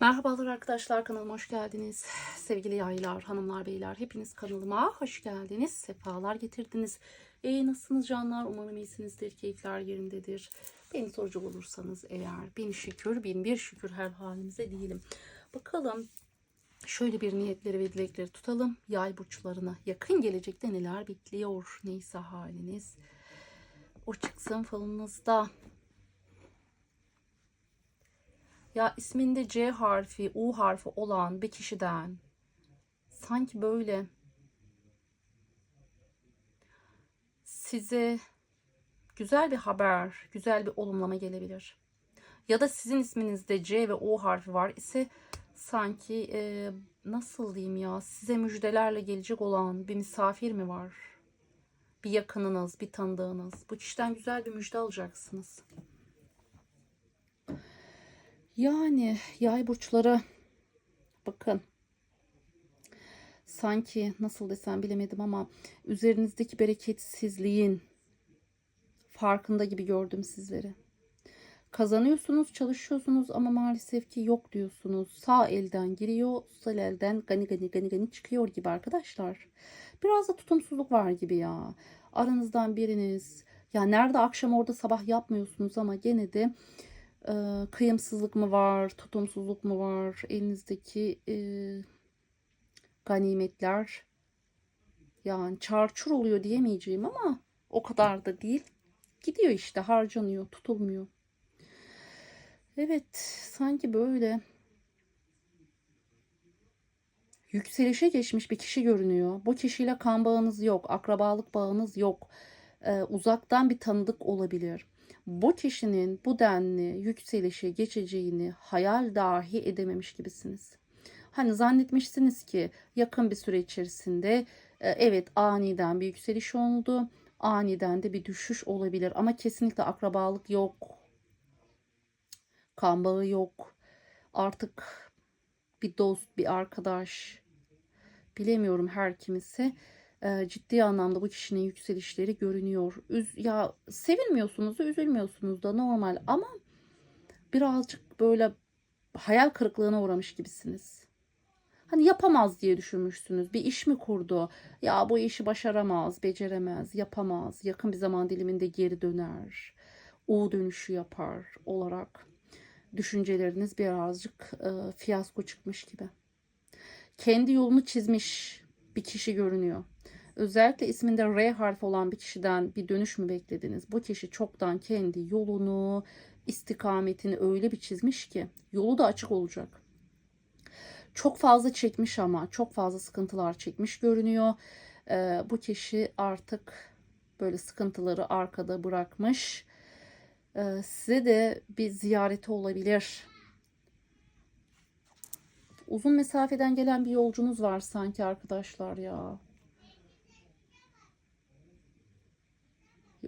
Merhabalar arkadaşlar kanalıma hoş geldiniz. Sevgili yaylar, hanımlar, beyler hepiniz kanalıma hoş geldiniz. Sefalar getirdiniz. E, nasılsınız canlar? Umarım iyisinizdir. Keyifler yerindedir. Beni soracak olursanız eğer bin şükür, bin bir şükür her halimize diyelim. Bakalım şöyle bir niyetleri ve dilekleri tutalım. Yay burçlarına yakın gelecekte neler bekliyor? Neyse haliniz. O çıksın falınızda. Ya isminde C harfi, U harfi olan bir kişiden sanki böyle size güzel bir haber, güzel bir olumlama gelebilir. Ya da sizin isminizde C ve O harfi var ise sanki e, nasıl diyeyim ya size müjdelerle gelecek olan bir misafir mi var? Bir yakınınız, bir tanıdığınız. Bu kişiden güzel bir müjde alacaksınız. Yani yay burçları bakın sanki nasıl desem bilemedim ama üzerinizdeki bereketsizliğin farkında gibi gördüm sizleri. Kazanıyorsunuz, çalışıyorsunuz ama maalesef ki yok diyorsunuz. Sağ elden giriyor, sol elden gani gani gani gani çıkıyor gibi arkadaşlar. Biraz da tutumsuzluk var gibi ya. Aranızdan biriniz ya nerede akşam orada sabah yapmıyorsunuz ama gene de e, kıyımsızlık mı var, tutumsuzluk mu var, elinizdeki e, ganimetler yani çarçur oluyor diyemeyeceğim ama o kadar da değil. Gidiyor işte harcanıyor, tutulmuyor. Evet, sanki böyle yükselişe geçmiş bir kişi görünüyor. Bu kişiyle kan bağınız yok, akrabalık bağınız yok. Ee, uzaktan bir tanıdık olabilir bu kişinin bu denli yükselişe geçeceğini hayal dahi edememiş gibisiniz. Hani zannetmişsiniz ki yakın bir süre içerisinde e, evet aniden bir yükseliş oldu. Aniden de bir düşüş olabilir ama kesinlikle akrabalık yok. Kan bağı yok. Artık bir dost, bir arkadaş bilemiyorum her kimisi e, ciddi anlamda bu kişinin yükselişleri görünüyor. Üz, ya sevilmiyorsunuz da üzülmüyorsunuz da normal ama birazcık böyle hayal kırıklığına uğramış gibisiniz. Hani yapamaz diye düşünmüşsünüz. Bir iş mi kurdu? Ya bu işi başaramaz, beceremez, yapamaz. Yakın bir zaman diliminde geri döner. U dönüşü yapar olarak düşünceleriniz birazcık e, fiyasko çıkmış gibi. Kendi yolunu çizmiş bir kişi görünüyor. Özellikle isminde R harfi olan bir kişiden bir dönüş mü beklediniz? Bu kişi çoktan kendi yolunu, istikametini öyle bir çizmiş ki yolu da açık olacak. Çok fazla çekmiş ama çok fazla sıkıntılar çekmiş görünüyor. Ee, bu kişi artık böyle sıkıntıları arkada bırakmış. Ee, size de bir ziyareti olabilir. Uzun mesafeden gelen bir yolcunuz var sanki arkadaşlar ya.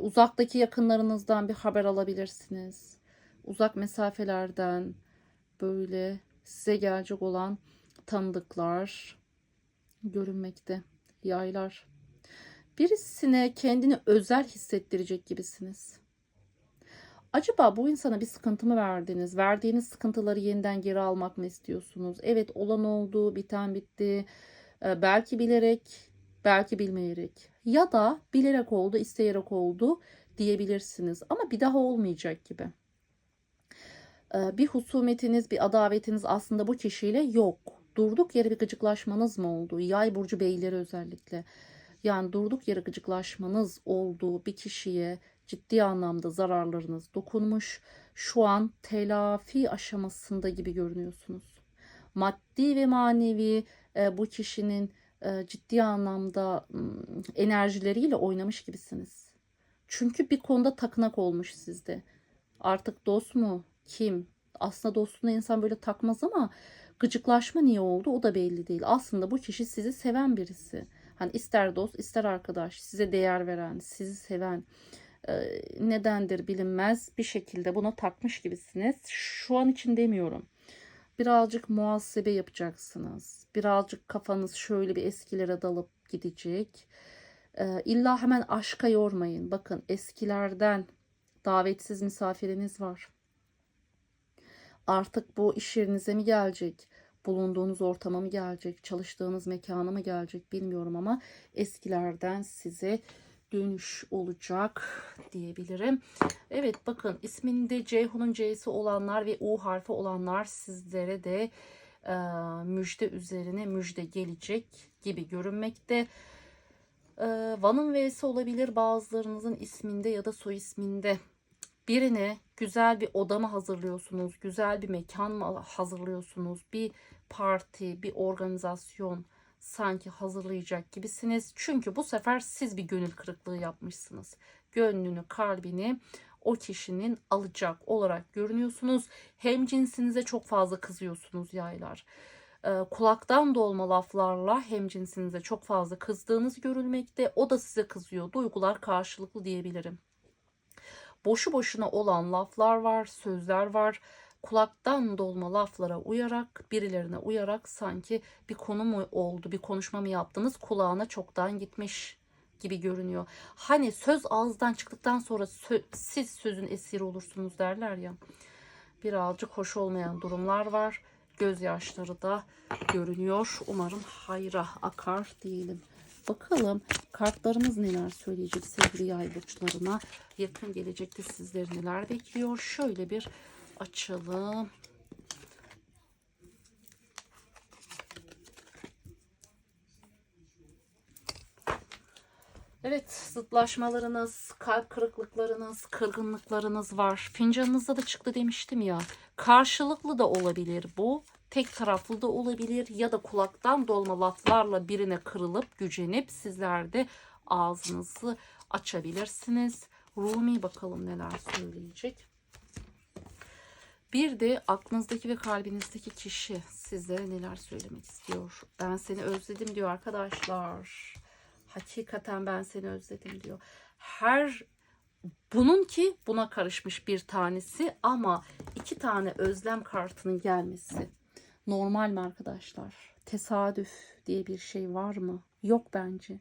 Uzaktaki yakınlarınızdan bir haber alabilirsiniz. Uzak mesafelerden böyle size gelecek olan tanıdıklar görünmekte. Yaylar. Birisine kendini özel hissettirecek gibisiniz. Acaba bu insana bir sıkıntı mı verdiniz? Verdiğiniz sıkıntıları yeniden geri almak mı istiyorsunuz? Evet olan oldu, biten bitti. Ee, belki bilerek, belki bilmeyerek ya da bilerek oldu, isteyerek oldu diyebilirsiniz. Ama bir daha olmayacak gibi. Ee, bir husumetiniz, bir adavetiniz aslında bu kişiyle yok. Durduk yere bir gıcıklaşmanız mı oldu? Yay burcu beyleri özellikle. Yani durduk yere gıcıklaşmanız olduğu bir kişiye ciddi anlamda zararlarınız dokunmuş. Şu an telafi aşamasında gibi görünüyorsunuz. Maddi ve manevi e, bu kişinin ciddi anlamda enerjileriyle oynamış gibisiniz. Çünkü bir konuda takınak olmuş sizde. Artık dost mu? Kim? Aslında dostuna insan böyle takmaz ama gıcıklaşma niye oldu o da belli değil. Aslında bu kişi sizi seven birisi. Hani ister dost ister arkadaş size değer veren, sizi seven e, nedendir bilinmez bir şekilde buna takmış gibisiniz. Şu an için demiyorum birazcık muhasebe yapacaksınız. Birazcık kafanız şöyle bir eskilere dalıp gidecek. Ee, illa hemen aşka yormayın. Bakın eskilerden davetsiz misafiriniz var. Artık bu iş yerinize mi gelecek? Bulunduğunuz ortama mı gelecek? Çalıştığınız mekana mı gelecek bilmiyorum ama eskilerden size dönüş olacak diyebilirim. Evet bakın isminde Ceyhun'un C'si olanlar ve U harfi olanlar sizlere de müjde üzerine müjde gelecek gibi görünmekte. E, Van'ın V'si olabilir bazılarınızın isminde ya da soy isminde. Birine güzel bir oda mı hazırlıyorsunuz, güzel bir mekan mı hazırlıyorsunuz, bir parti, bir organizasyon sanki hazırlayacak gibisiniz. Çünkü bu sefer siz bir gönül kırıklığı yapmışsınız. Gönlünü, kalbini o kişinin alacak olarak görünüyorsunuz. Hem cinsinize çok fazla kızıyorsunuz yaylar. Ee, kulaktan dolma laflarla hem cinsinize çok fazla kızdığınız görülmekte. O da size kızıyor. Duygular karşılıklı diyebilirim. Boşu boşuna olan laflar var, sözler var. Kulaktan dolma laflara uyarak, birilerine uyarak sanki bir konu mu oldu, bir konuşma mı yaptınız kulağına çoktan gitmiş gibi görünüyor. Hani söz ağızdan çıktıktan sonra sö- siz sözün esiri olursunuz derler ya. Birazcık hoş olmayan durumlar var. Gözyaşları da görünüyor. Umarım hayra akar diyelim. Bakalım kartlarımız neler söyleyecek sevgili yay burçlarına. Yakın gelecekte sizleri neler bekliyor. Şöyle bir açalım. Evet, zıtlaşmalarınız, kalp kırıklıklarınız, kırgınlıklarınız var. Fincanınızda da çıktı demiştim ya. Karşılıklı da olabilir bu. Tek taraflı da olabilir ya da kulaktan dolma laflarla birine kırılıp gücenip sizler de ağzınızı açabilirsiniz. Rumi bakalım neler söyleyecek. Bir de aklınızdaki ve kalbinizdeki kişi sizlere neler söylemek istiyor. Ben seni özledim diyor arkadaşlar. Hakikaten ben seni özledim diyor. Her bunun ki buna karışmış bir tanesi ama iki tane özlem kartının gelmesi normal mi arkadaşlar? Tesadüf diye bir şey var mı? Yok bence.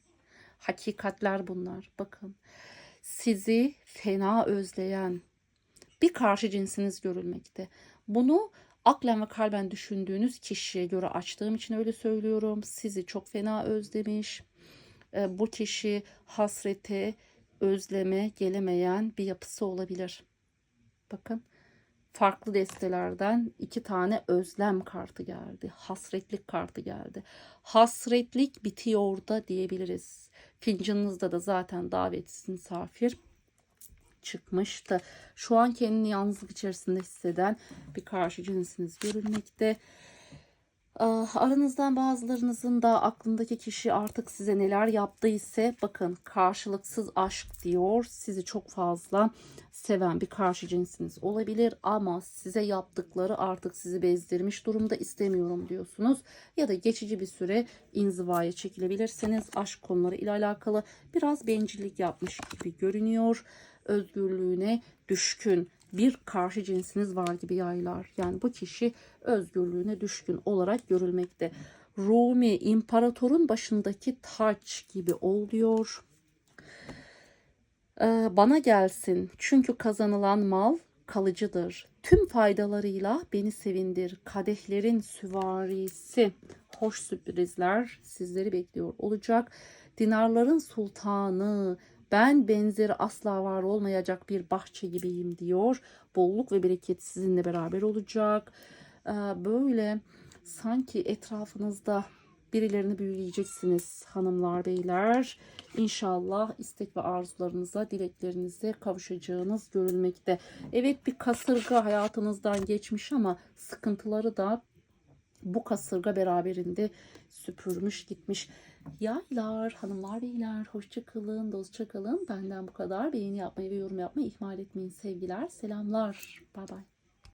Hakikatler bunlar. Bakın sizi fena özleyen bir karşı cinsiniz görülmekte. Bunu aklen ve kalben düşündüğünüz kişiye göre açtığım için öyle söylüyorum. Sizi çok fena özlemiş. E, bu kişi hasrete, özleme gelemeyen bir yapısı olabilir. Bakın farklı destelerden iki tane özlem kartı geldi. Hasretlik kartı geldi. Hasretlik bitiyor da diyebiliriz. Fincanınızda da zaten davetsiz misafir çıkmıştı. Şu an kendini yalnızlık içerisinde hisseden bir karşı cinsiniz görülmekte. Ah, Aranızdan bazılarınızın da aklındaki kişi artık size neler yaptıysa bakın karşılıksız aşk diyor. Sizi çok fazla seven bir karşı cinsiniz olabilir ama size yaptıkları artık sizi bezdirmiş durumda istemiyorum diyorsunuz. Ya da geçici bir süre inzivaya çekilebilirsiniz. Aşk konuları ile alakalı biraz bencillik yapmış gibi görünüyor. Özgürlüğüne düşkün bir karşı cinsiniz var gibi yaylar. Yani bu kişi özgürlüğüne düşkün olarak görülmekte. Rumi imparatorun başındaki taç gibi oluyor. Ee, bana gelsin çünkü kazanılan mal kalıcıdır. Tüm faydalarıyla beni sevindir. Kadehlerin süvarisi. Hoş sürprizler sizleri bekliyor olacak. Dinarların sultanı, ben benzeri asla var olmayacak bir bahçe gibiyim diyor. Bolluk ve bereket sizinle beraber olacak. Ee, böyle sanki etrafınızda birilerini büyüleyeceksiniz hanımlar beyler. İnşallah istek ve arzularınıza, dileklerinize kavuşacağınız görülmekte. Evet bir kasırga hayatınızdan geçmiş ama sıkıntıları da bu kasırga beraberinde süpürmüş gitmiş. Yaylar, hanımlar, beyler hoşça kalın, dostça kalın. Benden bu kadar. Beğeni yapmayı ve yorum yapmayı ihmal etmeyin sevgiler. Selamlar. Bay bay.